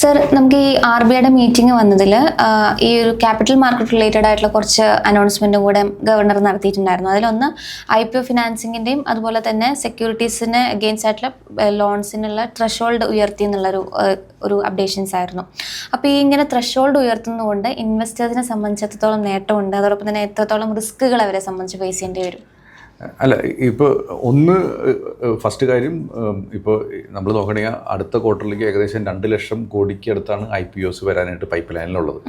Sir നമുക്ക് ഈ R B ഐയുടെ മീറ്റിംഗ് വന്നതിൽ ഈ ഒരു ക്യാപിറ്റൽ മാർക്കറ്റ് റിലേറ്റഡ് ആയിട്ടുള്ള കുറച്ച് അനൗൺസ്മെന്റും കൂടെ ഗവർണർ നടത്തിയിട്ടുണ്ടായിരുന്നു. അതിലൊന്ന് ഐ പി ഒ ഫിനാൻസിങ്ങിന്റെയും അതുപോലെ തന്നെ സെക്യൂരിറ്റീസിന് അഗെയിൻസ്റ്റ് ആയിട്ടുള്ള ലോൺസിനുള്ള ത്രഷോൾഡ് ഉയർത്തി എന്നുള്ളൊരു ഒരു അപ്ഡേഷൻസ് ആയിരുന്നു. അപ്പോൾ ഈ ഇങ്ങനെ ത്രഷോൾഡ് ഉയർത്തുന്നതുകൊണ്ട് ഇൻവെസ്റ്റേഴ്സിനെ സംബന്ധിച്ചിടത്തോളം നേട്ടമുണ്ട്. അതോടൊപ്പം തന്നെ എത്രത്തോളം റിസ്ക്കുകൾ അവരെ സംബന്ധിച്ച് ഫേസ് ചെയ്യേണ്ടി വരും? അല്ല ഇപ്പോൾ ഒന്ന് ഫസ്റ്റ് കാര്യം ഇപ്പോൾ നമ്മൾ നോക്കണെങ്കിൽ അടുത്ത ക്വാർട്ടറിലേക്ക് ഏകദേശം രണ്ട് ലക്ഷം കോടിക്ക് അടുത്താണ് ഐ പി ഒസ് വരാനായിട്ട് പൈപ്പ് ലൈനിലുള്ളത്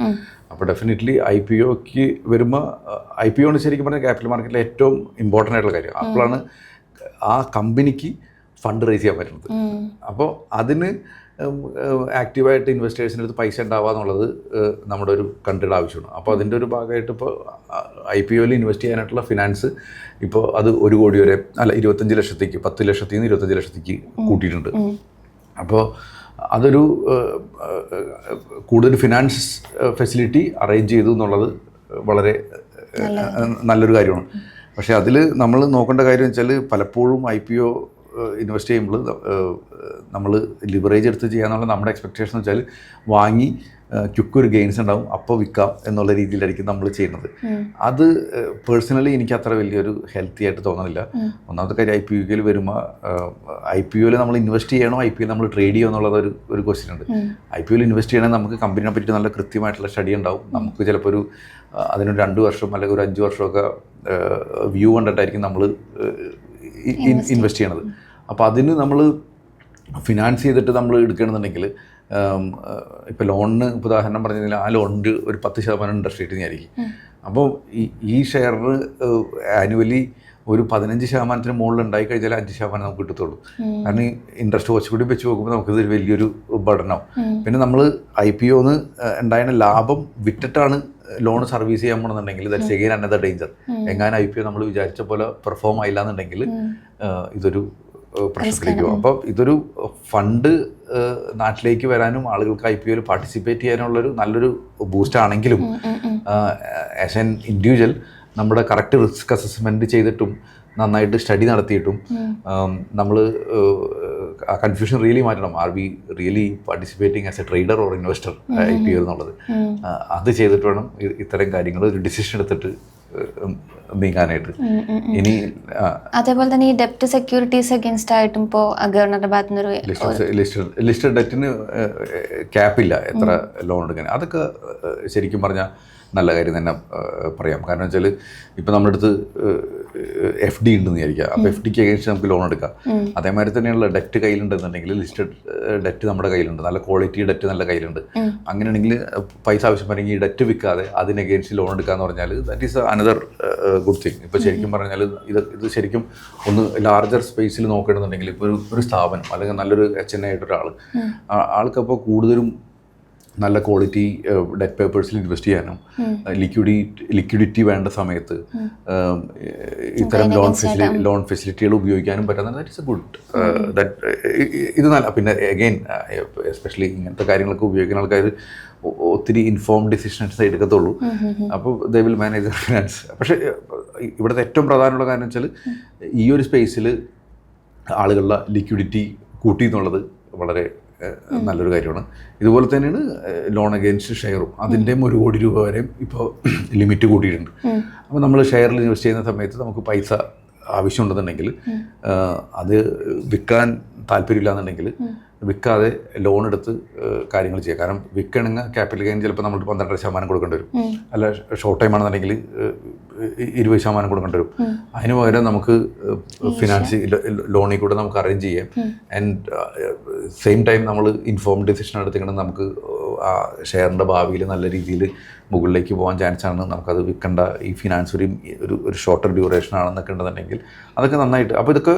അപ്പോൾ ഡെഫിനറ്റ്ലി ഐ പി ഒക്ക് വരുമ്പോൾ ഐ പി ഒ ശരിക്കും പറഞ്ഞാൽ ക്യാപിറ്റൽ മാർക്കറ്റിലെ ഏറ്റവും ഇമ്പോർട്ടന്റ് ആയിട്ടുള്ള കാര്യം. അപ്പോഴാണ് ആ കമ്പനിക്ക് ഫണ്ട് റേസ് ചെയ്യാൻ പറ്റുന്നത്. അപ്പോൾ അതിന് ആക്റ്റീവായിട്ട് ഇൻവെസ്റ്റേഴ്സിന്റെ അടുത്ത് പൈസ ഉണ്ടാവുക എന്നുള്ളത് നമ്മുടെ ഒരു കൺട്രിയുടെ ആവശ്യമാണ്. അപ്പോൾ അതിന്റെ ഒരു ഭാഗമായിട്ട് ഇപ്പോൾ ഐ പി ഒയിൽ ഇൻവെസ്റ്റ് ചെയ്യാനായിട്ടുള്ള ഫിനാൻസ് ഇപ്പോൾ അത് ഒരു കോടി വരെ അല്ല ഇരുപത്തഞ്ച് ലക്ഷത്തേക്ക് പത്ത് ലക്ഷത്തിൽ നിന്ന് ഇരുപത്തഞ്ച് ലക്ഷത്തേക്ക് കൂട്ടിയിട്ടുണ്ട്. അപ്പോൾ അതൊരു കൂടുതൽ ഫിനാൻസ് ഫെസിലിറ്റി അറേഞ്ച് ചെയ്തു എന്നുള്ളത് വളരെ നല്ലൊരു കാര്യമാണ്. പക്ഷേ അതിൽ നമ്മൾ നോക്കേണ്ട കാര്യം വെച്ചാൽ പലപ്പോഴും ഐ പി ഒ ഇൻവെസ്റ്റ് ചെയ്യുമ്പോൾ നമ്മൾ ലിവറേജ് എടുത്ത് ചെയ്യാന്നുള്ള നമ്മുടെ എക്സ്പെക്റ്റേഷൻ വെച്ചാൽ വാങ്ങി ക്യുക്ക് ഒരു ഗെയിൻസ് ഉണ്ടാവും അപ്പോൾ വിൽക്കാം എന്നുള്ള രീതിയിലായിരിക്കും നമ്മൾ ചെയ്യുന്നത്. അത് പേഴ്സണലി എനിക്ക് അത്ര വലിയൊരു ഹെൽത്തി ആയിട്ട് തോന്നുന്നില്ല ഒന്നാമത്തെ കാര്യം ഐ പി യുയിൽ വരുമ്പോൾ ഐ പി യുയിൽ നമ്മൾ ഇൻവെസ്റ്റ് ചെയ്യണോ ഐ പി യു നമ്മൾ ട്രേഡ് ചെയ്യണോ എന്നുള്ളത് ഒരു ഒരു ക്വസ്റ്റ്യൻ ഉണ്ട്. ഐ പി യുയിൽ ഇൻവെസ്റ്റ് ചെയ്യണമെങ്കിൽ നമുക്ക് കമ്പനിയെ പറ്റി നല്ല കൃത്യമായിട്ടുള്ള സ്റ്റഡി ഉണ്ടാവും. നമുക്ക് ചിലപ്പോൾ ഒരു അതിനൊരു രണ്ട് വർഷം അല്ലെങ്കിൽ ഒരു അഞ്ച് വർഷമൊക്കെ വ്യൂ കണ്ടിട്ടായിരിക്കും നമ്മൾ ഇൻവെസ്റ്റ് ചെയ്യണത്. അപ്പോൾ അതിന് നമ്മൾ ഫിനാൻസ് ചെയ്തിട്ട് നമ്മൾ എടുക്കണമെന്നുണ്ടെങ്കിൽ ഇപ്പോൾ ലോണിന് ഉദാഹരണം പറഞ്ഞു കഴിഞ്ഞാൽ ആ ലോണിന്റെ ഒരു പത്ത് ശതമാനം ഇൻട്രസ്റ്റ് റേറ്റ് ആയിരിക്കും അപ്പോൾ ഈ ഈ ഷെയറിന് ആനുവലി ഒരു പതിനഞ്ച് ശതമാനത്തിന് മുകളിൽ ഉണ്ടായി കഴിഞ്ഞാൽ അഞ്ച് ശതമാനം നമുക്ക് കിട്ടത്തുള്ളൂ. കാരണം ഇൻട്രസ്റ്റ് കുറച്ച് കൂടി വെച്ച് നോക്കുമ്പോൾ നമുക്കിത് വലിയൊരു ബഡനാവും പിന്നെ നമ്മൾ ഐ പി ഒന്ന് ഉണ്ടായിരുന്ന ലാഭം വിറ്റിട്ടാണ് ലോൺ സർവീസ് ചെയ്യാൻ പോകണമെന്നുണ്ടെങ്കിൽ ദാറ്റ്സ് എഗെയിൻ അനദർ ഡേഞ്ചർ. എങ്ങാനും ഐ പി ഒ നമ്മൾ വിചാരിച്ച പോലെ പെർഫോം ആയില്ല എന്നുണ്ടെങ്കിൽ ഇതൊരു പ്രശ്നത്തിലേക്ക് പോകും അപ്പം ഇതൊരു ഫണ്ട് നാട്ടിലേക്ക് വരാനും ആളുകൾക്ക് ഐ പി ഒയിൽ പാർട്ടിസിപ്പേറ്റ് ചെയ്യാനുള്ളൊരു നല്ലൊരു ബൂസ്റ്റ് ആണെങ്കിലും ആസ് എൻ ഇൻഡിവിജ്വൽ നമ്മുടെ കറക്റ്റ് റിസ്ക് അസസ്മെന്റ് ചെയ്തിട്ടും നന്നായിട്ട് സ്റ്റഡി നടത്തിയിട്ടും നമ്മൾ കൺഫ്യൂഷൻ റിയലി മാറ്റണം. Are we really participating as a trader or investor I P എന്നുള്ളത് അത് ചെയ്തിട്ട് വേണം ഇത്തരം കാര്യങ്ങൾ ഒരു ഡിസിഷൻ എടുത്തിട്ട് നീങ്ങാനായിട്ട്. ഇനി അതേപോലെ തന്നെ ഈ ഡെപ്റ്റ് സെക്യൂരിറ്റീസ് അഗേൻസ്റ്റ് ആയിട്ടും ഇപ്പോൾ ഗവർണറുടെ ഭാഗത്തു നിന്നൊരു ലിസ്റ്റഡ് ഡെറ്റിന് ക്യാപ്പില്ല എത്ര ലോൺ എടുക്കാൻ. അതൊക്കെ ശരിക്കും പറഞ്ഞാൽ നല്ല കാര്യം തന്നെ പറയാം. കാരണം വെച്ചാൽ ഇപ്പം നമ്മുടെ അടുത്ത് എഫ് ഡി ഉണ്ടെന്ന് വിചാരിക്കുക. അപ്പോൾ എഫ് ഡിക്ക് അഗേൻസ്റ്റ് നമുക്ക് ലോൺ എടുക്കാം. അതേമാതിരി തന്നെയുള്ള ഡെറ്റ് കയ്യിലുണ്ടെന്നുണ്ടെങ്കിൽ ലിസ്റ്റഡ് ഡെറ്റ് നമ്മുടെ കയ്യിലുണ്ട്. നല്ല ക്വാളിറ്റി ഡെറ്റ് നല്ല കയ്യിലുണ്ട്. അങ്ങനെയാണെങ്കിൽ പൈസ ആവശ്യമാണെങ്കിൽ ഈ ഡെറ്റ് വിൽക്കാതെ അതിന് അഗേൻസ്റ്റ് ലോൺ എടുക്കാന്ന് പറഞ്ഞാൽ that is another good thing ഇപ്പോൾ ശരിക്കും പറഞ്ഞാൽ ഇത് ഇത് ശരിക്കും ഒന്ന് ലാർജർ സ്പേസിൽ നോക്കണമെന്നുണ്ടെങ്കിൽ ഇപ്പോൾ ഒരു ഒരു സ്ഥാപനം അല്ലെങ്കിൽ നല്ലൊരു എച്ച് എൻ ആയിട്ടൊരാൾ ആൾക്കപ്പോൾ കൂടുതലും നല്ല ക്വാളിറ്റി ഡെറ്റ് പേപ്പേഴ്സിൽ ഇൻവെസ്റ്റ് ചെയ്യാനും ലിക്വിഡി ലിക്വിഡിറ്റി വേണ്ട സമയത്ത് ഇത്തരം ലോൺ ഫെസിലിറ്റി ലോൺ ഫെസിലിറ്റികൾ ഉപയോഗിക്കാനും പറ്റുന്ന that is a good that ഇത് നല്ല പിന്നെ അഗെയിൻ എസ്പെഷ്യലി ഇങ്ങനത്തെ കാര്യങ്ങളൊക്കെ ഉപയോഗിക്കുന്ന ആൾക്കാർ ഒത്തിരി ഇൻഫോം ഡിസിഷൻസ് എടുക്കത്തുള്ളൂ. അപ്പോൾ ദേ വിൽ മാനേജ് ഫിനാൻസ് പക്ഷേ ഇവിടുത്തെ ഏറ്റവും പ്രധാനമുള്ള കാര്യം വെച്ചാൽ ഈ ഒരു സ്പേസിൽ ആളുകളുടെ ലിക്വിഡിറ്റി കൂട്ടി എന്നുള്ളത് വളരെ നല്ലൊരു കാര്യമാണ്. ഇതുപോലെ തന്നെയാണ് ലോൺ അഗെയിൻസ്റ്റ് ഷെയറും അതിന്റെയും ഒരു കോടി രൂപ വരെയും ഇപ്പോൾ ലിമിറ്റ് കൂട്ടിയിട്ടുണ്ട്. അപ്പോൾ നമ്മൾ ഷെയറിൽ ഇൻവെസ്റ്റ് ചെയ്യുന്ന സമയത്ത് നമുക്ക് പൈസ ആവശ്യമുണ്ടെന്നുണ്ടെങ്കിൽ അത് വിൽക്കാൻ താല്പര്യമില്ല എന്നുണ്ടെങ്കിൽ വിൽക്കാതെ ലോൺ എടുത്ത് കാര്യങ്ങൾ ചെയ്യുക. കാരണം വിൽക്കണമെങ്കിൽ ക്യാപിറ്റൽ ഗെയിൻ ചിലപ്പോൾ നമ്മൾ പന്ത്രണ്ടര ശതമാനം കൊടുക്കേണ്ടി വരും. അല്ല ഷോർട്ട് ടൈം ആണെന്നുണ്ടെങ്കിൽ ഇരുപത് ശതമാനം കൊടുക്കേണ്ടി വരും. അതിന് പകരം നമുക്ക് ഫിനാൻസ് ലോണിൽ കൂടെ നമുക്ക് അറേഞ്ച് ചെയ്യാം. ആൻഡ് സെയിം ടൈം നമ്മൾ ഇൻഫോം ഡിസിഷൻ എടുത്തിക്കണം നമുക്ക് ആ ഷെയറിന്റെ ഭാവിയിൽ നല്ല രീതിയിൽ മുകളിലേക്ക് പോകാൻ ചാൻസ് ആണ് നമുക്കത് വിൽക്കേണ്ട ഈ ഫിനാൻസ് ഒരു ഒരു ഷോർട്ടർ ഡ്യൂറേഷൻ ആണെന്നൊക്കെ ഉണ്ടെന്നുണ്ടെങ്കിൽ അതൊക്കെ നന്നായിട്ട്. അപ്പോൾ ഇതൊക്കെ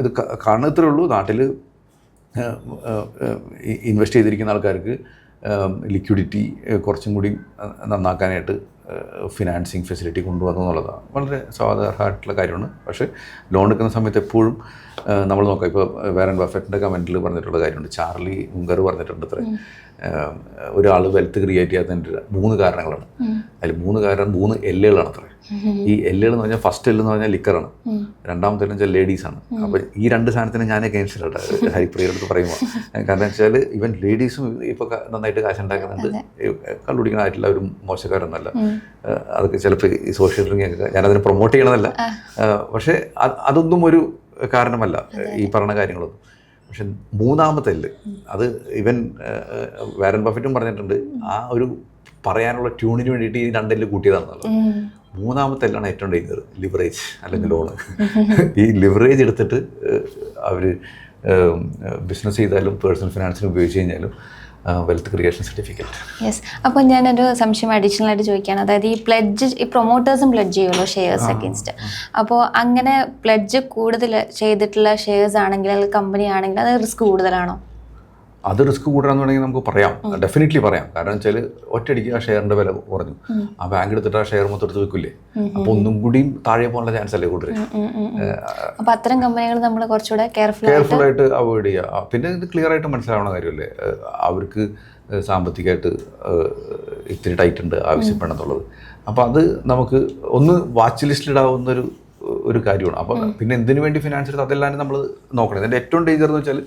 ഇത് കാണുന്നത്രേ ഉള്ളൂ. നാട്ടിൽ ഇൻവെസ്റ്റ് ചെയ്തിരിക്കുന്ന ആൾക്കാർക്ക് ലിക്വിഡിറ്റി കുറച്ചും കൂടി നന്നാക്കാനായിട്ട് ഫിനാൻസിങ് ഫെസിലിറ്റി കൊണ്ടുവന്നു എന്നുള്ളതാണ്. വളരെ സ്വാഗതാർഹമായിട്ടുള്ള കാര്യമാണ്. പക്ഷേ ലോൺ എടുക്കുന്ന സമയത്ത് എപ്പോഴും നമ്മൾ നോക്കാം. ഇപ്പോൾ വേറൻ ബഫറ്റിന്റെ കമന്റിൽ പറഞ്ഞിട്ടുള്ള കാര്യമുണ്ട്. ചാർലി മുങ്കർ പറഞ്ഞിട്ടുണ്ട് അത്ര ഒരാൾ വെൽത്ത് ക്രിയേറ്റ് ചെയ്യാത്തതിന്റെ മൂന്ന് കാരണങ്ങളാണ്. അതിൽ മൂന്ന് കാരണം മൂന്ന് എല്ലുകളാണ് അത്ര ഈ എല്ലുകൾ എന്ന് പറഞ്ഞാൽ ഫസ്റ്റ് എല്ലെന്ന് പറഞ്ഞാൽ ലിക്കറാണ്. രണ്ടാമത്തെ എല്ല് വെച്ചാൽ ലേഡീസാണ്. അപ്പോൾ ഈ രണ്ട് സാധനത്തിന് ഞാൻ അഗേൻസ്റ്റിലുണ്ട് ഹരിപ്രിയയുടെ അടുത്ത് പറയുമ്പോൾ കാരണം വെച്ചാൽ ഇവൻ ലേഡീസും ഇപ്പോൾ നന്നായിട്ട് കാശ് ഉണ്ടാക്കുന്നുണ്ട് കണ്ടുപിടിക്കുന്ന ആയിട്ടുള്ള ഒരു മോശക്കാരൊന്നുമല്ല അതൊക്കെ ചിലപ്പോൾ ഈ സോഷ്യൽ ഡ്രിങ്ക് ഒക്കെ ഞാനതിനെ പ്രൊമോട്ട് ചെയ്യണമെന്നല്ല പക്ഷേ അതൊന്നും ഒരു കാരണമല്ല ഈ പറഞ്ഞ കാര്യങ്ങളൊന്നും. പക്ഷെ മൂന്നാമത്തെ എല്ല് അത് ഇവൻ വേരൻ ബഫറ്റും പറഞ്ഞിട്ടുണ്ട് ആ ഒരു പറയാനുള്ള ട്യൂണിന് വേണ്ടിയിട്ട് ഈ രണ്ടെല്ല് കൂട്ടിയതാണെന്നുള്ളത് മൂന്നാമത്തെ എല്ലാണ് ഏറ്റവും ഡേഞ്ചർ ലിവറേജ് അല്ലെങ്കിൽ ലോണ് ഈ ലിവറേജ് എടുത്തിട്ട് അവർ ബിസിനസ് ചെയ്താലും പേഴ്സണൽ ഫിനാൻസിന് ഉപയോഗിച്ച് കഴിഞ്ഞാലും വെൽത്ത് ക്രിയേഷൻ സർട്ടിഫിക്കറ്റ് യെസ് അപ്പോൾ ഞാനൊരു സംശയം അഡീഷണൽ ആയിട്ട് ചോദിക്കുകയാണ് അതായത് ഈ പ്ലഡ്ജ് ഈ പ്രൊമോട്ടേഴ്സും പ്ലഡ്ജ് ചെയ്യുമല്ലോ ഷെയർസ് അഗേൻസ്റ്റ് അപ്പോൾ അങ്ങനെ പ്ലഡ്ജ് കൂടുതൽ ചെയ്തിട്ടുള്ള ഷെയർസ് ആണെങ്കിൽ അല്ലെങ്കിൽ കമ്പനി ആണെങ്കിൽ അത് റിസ്ക് കൂടുതലാണോ? അത് റിസ്ക് കൂടാന്ന് വേണമെങ്കിൽ നമുക്ക് പറയാം. ഡെഫിനറ്റ്ലി പറയാം. കാരണം വെച്ചാൽ ഒറ്റയടിക്ക് ആ ഷെയറിന്റെ വില കുറഞ്ഞു. ആ ബാങ്ക് എടുത്തിട്ട് ആ ഷെയർ മൊത്തം എടുത്ത് വെക്കില്ലേ അപ്പൊ ഒന്നും കൂടിയും താഴെ പോകാനുള്ള ചാൻസ് അല്ലേ കൂടുതൽ അപ്പോൾ അത്തരം കമ്പനികൾ നമ്മൾ കുറച്ചുകൂടെ കെയർഫുൾ ആയിട്ട് അവോയ്ഡ് ചെയ്യുക പിന്നെ ഇത് ക്ലിയർ ആയിട്ട് മനസ്സിലാവുന്ന കാര്യമല്ലേ? അവർക്ക് സാമ്പത്തികമായിട്ട് ഇത്തിരി ടൈറ്റ് ഉണ്ട് ആവശ്യപ്പെടണമെന്നുള്ളത് അപ്പോൾ അത് നമുക്ക് ഒന്ന് വാച്ച് ലിസ്റ്റിലിടാവുന്ന ഒരു ഒരു കാര്യമാണ്. അപ്പോൾ പിന്നെ എന്തിനു വേണ്ടി ഫിനാൻസ് എടുത്ത് അതെല്ലാം നമ്മൾ നോക്കണം. ഇതിന്റെ ഏറ്റവും ഡേഞ്ചർ എന്ന് വെച്ചാൽ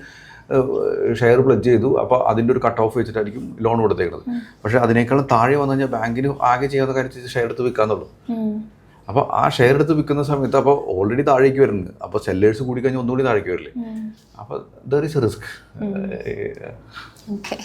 ഷെയർ പ്ലജ് ചെയ്തു. അപ്പോൾ അതിന്റെ ഒരു കട്ട് ഓഫ് വെച്ചിട്ടായിരിക്കും ലോൺ കൊടുത്തേക്കുന്നത് പക്ഷേ അതിനേക്കാളും താഴെ വന്നു കഴിഞ്ഞാൽ ബാങ്കിന് ആകെ ചെയ്യാവുന്ന കാര്യം ഷെയർ എടുത്ത് വിൽക്കാന്നുള്ളൂ അപ്പോൾ ആ ഷെയർ എടുത്ത് വിൽക്കുന്ന സമയത്ത് അപ്പോൾ ഓൾറെഡി താഴേക്ക് വരുന്നുണ്ട്. അപ്പോൾ സെല്ലേഴ്സ് കൂടി കഴിഞ്ഞാൽ ഒന്നുകൂടി താഴേക്ക് വരില്ലേ? അപ്പോൾ there is a risk okay